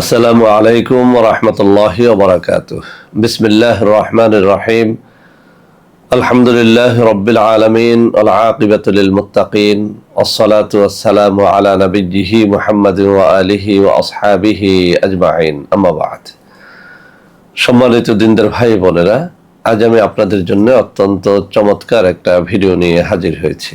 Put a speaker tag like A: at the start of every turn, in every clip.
A: আসসালামু আলাইকুম রহমতুল্লাহ বরকাত বিসমিল্লাহ রহমান রাহিম। আলহামদুলিল্লাহ রবিল আলমিন আলআবিবাতুল মুতাকিন আসসালাতু আলা নবীহি মুহাম্মদ আলিহি ও আসহাবিহি আজমাইন। আমাবাদ সম্মানিত দিনদার ভাই বোনেরা, আজ আমি আপনাদের জন্য অত্যন্ত চমৎকার একটা ভিডিও নিয়ে হাজির হয়েছি।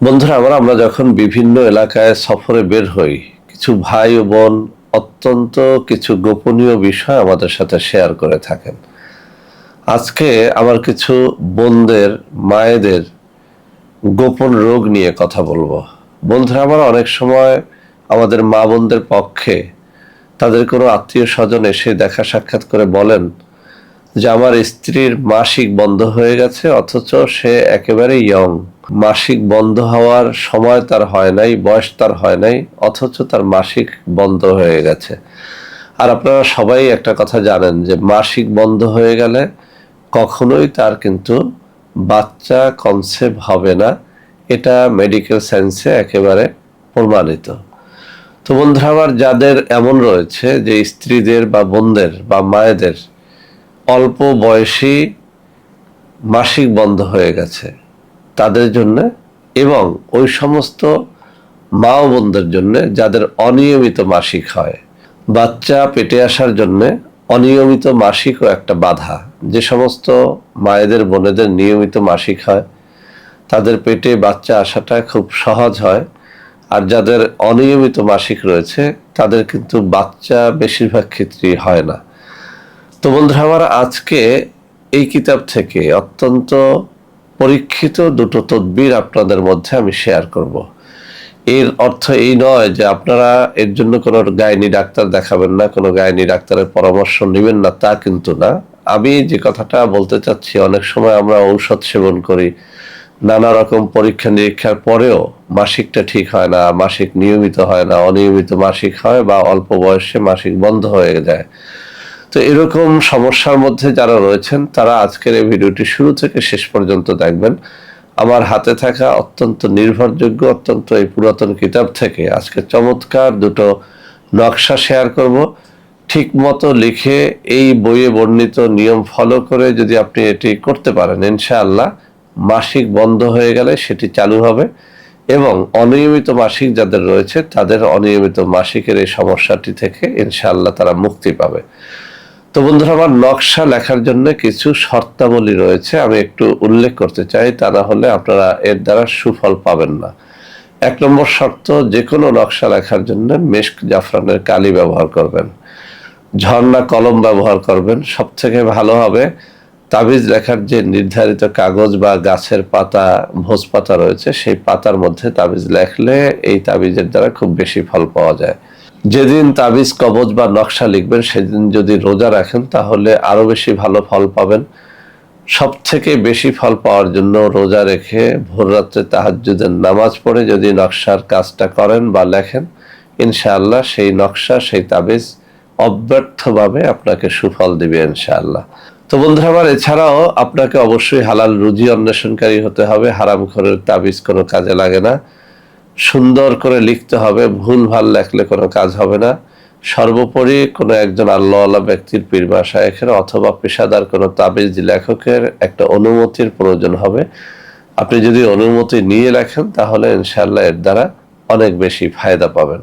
A: বন্ধুরা আমরা আমরা যখন বিভিন্ন এলাকায় সফরে বের হই, কিছু ভাই ও বোন অত্যন্ত কিছু গোপনীয় বিষয় আমাদের সাথে শেয়ার করে থাকেন। আজকে আমার কিছু বোনদের, মায়েদের গোপন রোগ নিয়ে কথা বলব। বন্ধুরা, আমার অনেক সময় আমাদের মা বোনদের পক্ষে তাদের কোনো আত্মীয় স্বজন এসে দেখা সাক্ষাৎ করে বলেন যে, আমার স্ত্রীর মাসিক বন্ধ হয়ে গেছে, অথচ সে একেবারে ইয়ং মাসিক বন্ধ হওয়ার সময় তার হয় নাই, বয়স তার হয় নাই, অথচ তার মাসিক বন্ধ হয়ে গেছে। আর আপনারা সবাই একটা কথা জানেন যে মাসিক বন্ধ হয়ে গেলে কখনোই তার কিন্তু বাচ্চা কনসেপ্ট হবে না। এটা মেডিকেল সায়েন্সে একেবারে প্রমাণিত। তো বন্ধুরা আমার যাদের এমন রয়েছে যে স্ত্রীদের বা বোনদের বা মায়েদের অল্প বয়সী মাসিক বন্ধ হয়ে গেছে তাদের জন্য এবং ওই সমস্ত মা ও বোনদের জন্য যাদের অনিয়মিত মাসিক হয়। বাচ্চা পেটে আসার জন্য অনিয়মিত মাসিকও একটা বাধা। যে সমস্ত মায়েদের বোনেদের নিয়মিত মাসিক হয়, তাদের পেটে বাচ্চা আসাটা খুব সহজ হয়। আর যাদের অনিয়মিত মাসিক রয়েছে, তাদের কিন্তু বাচ্চা বেশিরভাগ ক্ষেত্রেই হয় না। তো বন্ধুরা, আমার আজকে এই কিতাব থেকে অত্যন্ত পরীক্ষিত দুটো তদবির আপনাদের মধ্যে আমি শেয়ার করব। এর অর্থ এই নয় যে আপনারা এর জন্য কোনো গাইনি ডাক্তার দেখাবেন না, কোনো গাইনি ডাক্তারের পরামর্শ নেবেন না, তা কিন্তু না আমি যে কথাটা বলতে চাচ্ছি, অনেক সময় আমরা ঔষধ সেবন করি, নানা রকম পরীক্ষা নিরীক্ষার পরেও মাসিকটা ঠিক হয় না, মাসিক নিয়মিত হয় না, অনিয়মিত মাসিক হয় বা অল্প বয়সে মাসিক বন্ধ হয়ে যায় তো এরকম সমস্যার মধ্যে যারা রয়েছেন, তারা আজকের এই ভিডিওটি শুরু থেকে শেষ পর্যন্ত দেখবেন। আমার হাতে থাকা অত্যন্ত নির্ভরযোগ্য, অত্যন্ত এই পুরাতন কিতাব থেকে আজকে চমৎকার দুটো নকশা শেয়ার করব। ঠিক মতো লিখে এই বইয়ে বর্ণিত নিয়ম ফলো করে যদি আপনি এটি করতে পারেন, ইনশাআল্লাহ মাসিক বন্ধ হয়ে গেলে সেটি চালু হবে এবং অনিয়মিত মাসিক যাদের রয়েছে, তাদের অনিয়মিত মাসিকের এই সমস্যাটি থেকে ইনশাআল্লাহ তারা মুক্তি পাবে। তো বন্ধুরা, আমার নকশা লেখার জন্য কিছু শর্তাবলী রয়েছে। আমি একটু উল্লেখ করতে চাই, তা না হলে আপনারা এর দ্বারা সুফল পাবেন না। এক নম্বর শর্ত যে কোনো নকশা লেখার জন্য মেস্ক জাফরানের কালি ব্যবহার করবেন। ঝর্ণা কলম ব্যবহার করবেন। সব থেকে ভালো হবে, তাবিজ লেখার যে নির্ধারিত কাগজ বা গাছের পাতা, ভোজ পাতা রয়েছে, সেই পাতার মধ্যে তাবিজ লেখলে এই তাবিজের দ্বারা খুব বেশি ফল পাওয়া যায়। যেদিন তাবিজ, কবজ বা নকশা লিখবেন, সেদিন যদি রোজা রাখেন, তাহলে আরও বেশি ভালো ফল পাবেন। সব থেকে বেশি ফল পাওয়ার জন্য রোজা রেখে ভোর রাত্রে তাহাজুদের নামাজ পড়ে যদি নকশার কাজটা করেন বা লেখেন, ইনশাআল্লাহ সেই নকশা, সেই তাবিজ অব্যর্থভাবে আপনাকে সুফল দিবে ইনশাআল্লাহ। তো বন্ধুরা আমার, এছাড়াও আপনাকে অবশ্যই হালাল রুজি অন্বেষণকারী হতে হবে। হারাম খরের তাবিজ কোনো কাজে লাগে না। সুন্দর করে লিখতে হবে, ভুল ভালো লেখলে কোনো কাজ হবে না। সর্বোপরি কোনো একজন আল্লাহ ব্যক্তির পীর বা অথবা পেশাদার কোনো তাবিজ লেখকের একটা অনুমতির প্রয়োজন হবে। আপনি যদি অনুমতি নিয়ে লেখেন, তাহলে ইনশাল্লাহ এর দ্বারা অনেক বেশি ফায়দা পাবেন।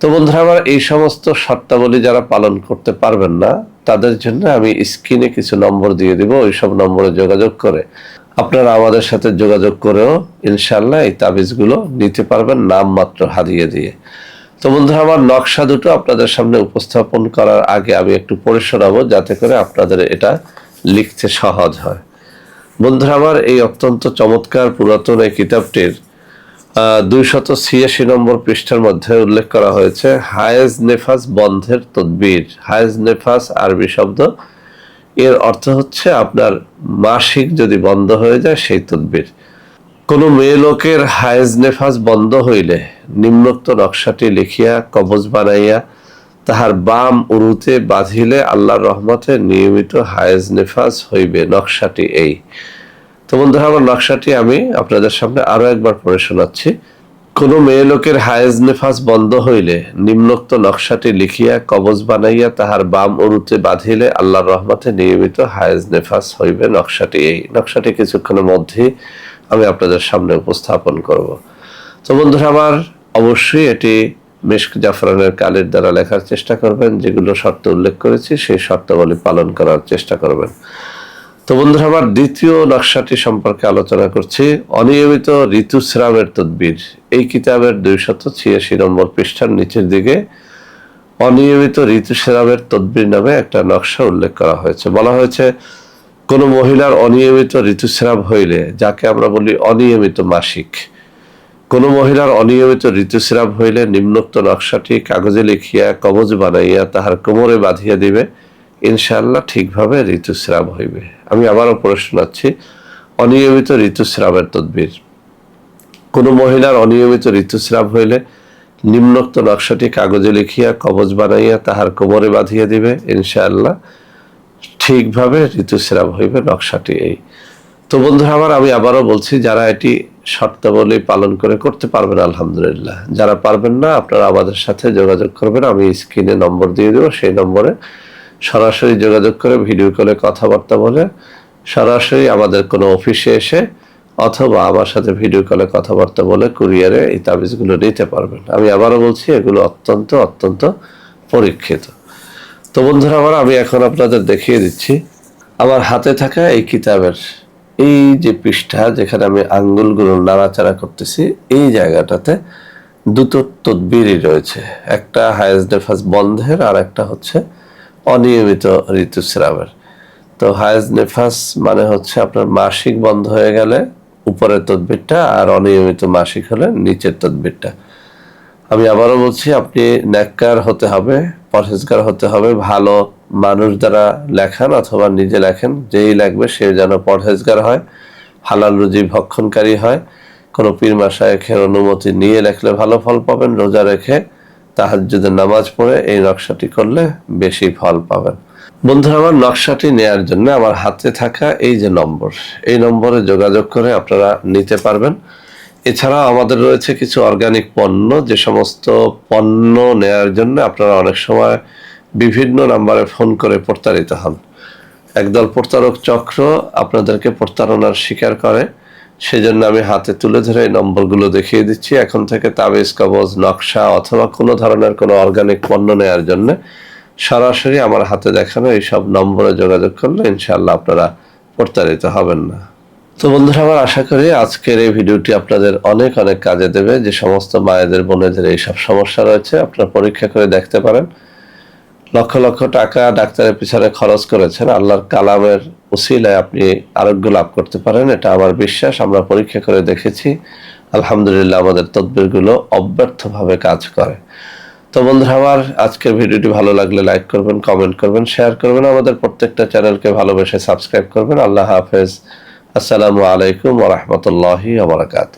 A: তো বন্ধুরা, আমার এই সমস্ত শর্তাবলী যারা পালন করতে পারবেন না, তাদের জন্য আমি স্ক্রিনে কিছু নম্বর দিয়ে দিব। ওই সব নম্বরে যোগাযোগ করে আপনারা আমাদের সাথে যোগাযোগ করেও ইনশাল্লাহ এই তাবিজগুলো নিতে পারবেন, নাম মাত্র হারিয়ে দিয়ে। তো বন্ধুরা, আমার নকশা দুটো আপনাদের সামনে উপস্থাপন করার আগে আমি একটু পড়ে শোনাবো যাতে করে আপনাদের এটা লিখতে সহজ হয়। বন্ধুরা, আমার এই অত্যন্ত চমৎকার পুরাতন এই কিতাবটির দুইশত ছিয়াশি নম্বর পৃষ্ঠার মধ্যে উল্লেখ করা হয়েছে, হায়েজ নেফাস বন্ধের তদবির। হায়েজ নেফাস আরবি শব্দ এর অর্থ হচ্ছে আপনার মাসিক যদি বন্ধ হয়ে যায়, সেই তদবির। কোনো মেয়ে লোকের হায়েজ নেফাস বন্ধ হইলে নিম্নোক্ত নকশাটি লিখিয়া, কবজ বানাইয়া তাহার বাম উরুতে বাঁধিলে আল্লাহর রহমতে নিয়মিত হায়েজ নেফাস হইবে নকশাটি এই। তো বন্ধুরা, আমার নকশাটি আমি আপনাদের সামনে আরও একবার পড়ে শোনাচ্ছি। কোনো মেয়ে লোকের হায়েজ নেফাস বন্ধ হইলে নিম্নোক্ত নকশাটি লিখিয়া কবজ বানাইয়া তাহার বাম অরুতে বাঁধিলে আল্লাহর রহমতে নিয়মিত হায়েজ নেফাস হইবে নকশাটি। এই নকশাটি কিছুক্ষণের মধ্যেই আমি আপনাদের সামনে উপস্থাপন করব। তো বন্ধুরা আমার অবশ্যই এটি মেশক জাফরানের কালের দ্বারা লেখার চেষ্টা করবেন, যেগুলো শর্ত উল্লেখ করেছি, সেই শর্তাবলী পালন করার চেষ্টা করবেন। তো বন্ধুরা, আমার দ্বিতীয় নকশাটি সম্পর্কে আলোচনা করছি। অনিয়মিত ঋতুস্রাবের তদ্বির। এই কিতাবের দুইশত ছিয়াশি নম্বর পৃষ্ঠার নিচের দিকে অনিয়মিত ঋতুস্রাবের তদ্বির নামে একটা নকশা উল্লেখ করা হয়েছে। বলা হয়েছে, কোনো মহিলার অনিয়মিত ঋতুস্রাব হইলে, যাকে আমরা বলি অনিয়মিত মাসিক, কোনো মহিলার অনিয়মিত ঋতুস্রাব হইলে নিম্নোক্ত নকশাটি কাগজে লিখিয়া, কবজ বানাইয়া তাহার কোমরে বাঁধিয়া দিবে। ইনশাল্লাহ ঠিকভাবে ঋতুস্রাব হইবে। আমি আবারও শোনাচ্ছি অনিয়মিত ঋতুস্রাবের তদ্বির। কোনো মহিলার অনিয়মিত ঋতুস্রাব হইলে নিম্নোক্ত নকশাটি কাগজে লিখিয়া, কবজ বানাইয়া তাহার কোমরে বাঁধিয়া দিবে, ইনশাআল্লাহ ঠিকভাবে ঋতুস্রাব হইবে নকশাটি এই। তো বন্ধুরা, আমার আমি আবারও বলছি, যারা এটি শর্তাবলী পালন করে করতে পারবেন, আলহামদুলিল্লাহ। যারা পারবেন না, আপনারা আমাদের সাথে যোগাযোগ করবেন। আমি স্ক্রিনে নম্বর দিয়ে দেবো, সেই নম্বরে সরাসরি যোগাযোগ করে ভিডিও কলে কথাবার্তা বলে সরাসরি আমাদের কোনো অফিসে এসে অথবা আমার সাথে ভিডিও কলে কথাবার্তা বলে কুরিয়ারে এই তাবিজগুলো নিতে পারবেন। আমি আবারও বলছি, এগুলো অত্যন্ত অত্যন্ত পরীক্ষিত। তো বন্ধুরা আমার, আমি এখন আপনাদের দেখিয়ে দিচ্ছি, আমার হাতে থাকা এই কিতাবের এই যে পৃষ্ঠা যেখানে আমি আঙ্গুলগুলো নাড়াচাড়া করতেছি, এই জায়গাটাতে দুটো তদবিরই রয়েছে। একটা হায়েজ নেফাস বন্ধের আর একটা হচ্ছে অনিয়মিত ঋতুস্রাবের। তো হায়েজ নেফাস মানে হচ্ছে আপনার মাসিক বন্ধ হয়ে গেলে উপরের তদবিরটা আর অনিয়মিত মাসিক হলে নিচের তদবিরটা। আমি আবারও বলছি, আপনি ন্যাক্কার হতে হবে, পরহেজগার হতে হবে, ভালো মানুষ দ্বারা লেখান অথবা নিজে লেখেন, যেই লাগবে সে যেন পরহেজগার হয়, হালাল রুজি ভক্ষণকারী হয়। কোনো পীর মাসায়কের অনুমতি নিয়ে লেখলে ভালো ফল পাবেন, রোজা রেখে তাহাজ্জুদের নামাজ পড়ে এই নকশাটি করলে বেশি ফল পাবেন। বন্ধুরা, আমার নকশাটি নেয়ার জন্য আমার হাতে থাকা এই যে নম্বর, এই নম্বরে যোগাযোগ করে আপনারা নিতে পারবেন। এছাড়া আমাদের রয়েছে কিছু অর্গানিক পণ্য, যে সমস্ত পণ্য নেয়ার জন্য আপনারা অনেক সময় বিভিন্ন নাম্বারে ফোন করে প্রতারিত হন। একদল প্রতারক চক্র আপনাদেরকে প্রতারণার শিকার করে। সেজন্য আমি হাতে তুলে ধরে এই নম্বরগুলো দেখিয়ে দিচ্ছি। এখন থেকে তাবিজ, কবজ, নকশা অথবা কোনো ধরনের কোনো অর্গানিক পণ্য নেওয়ার জন্য সরাসরি আমার হাতে দেখানো এইসব নম্বরে যোগাযোগ করলে ইনশাল্লাহ আপনারা প্রতারিত হবেন না। তো বন্ধুরা, আমার আশা করি আজকের এই ভিডিওটি আপনাদের অনেক অনেক কাজে দেবে। যে সমস্ত মায়েদের, বোনেদের এইসব সমস্যা রয়েছে, আপনারা পরীক্ষা করে দেখতে পারেন। লক্ষ লক্ষ টাকা ডাক্তারের পিছনে খরচ করেছেন। আল্লাহর কালামের উসিলায় আপনি আরোগ্য লাভ করতে পারেন, এটা আমার বিশ্বাস। আমরা পরীক্ষা করে দেখেছি, আলহামদুলিল্লাহ আমাদের তদবিরগুলো অব্যর্থভাবে কাজ করে। তো বন্ধুরা, আমার আজকের ভিডিওটি ভালো লাগলে লাইক করবেন কমেন্ট করবেন শেয়ার করবেন, আমাদের প্রত্যেকটা চ্যানেলকে ভালোবেসে সাবস্ক্রাইব করবেন। আল্লাহ হাফেজ। আসসালামু আলাইকুম ওরহমতুল্লাহি আবরকাত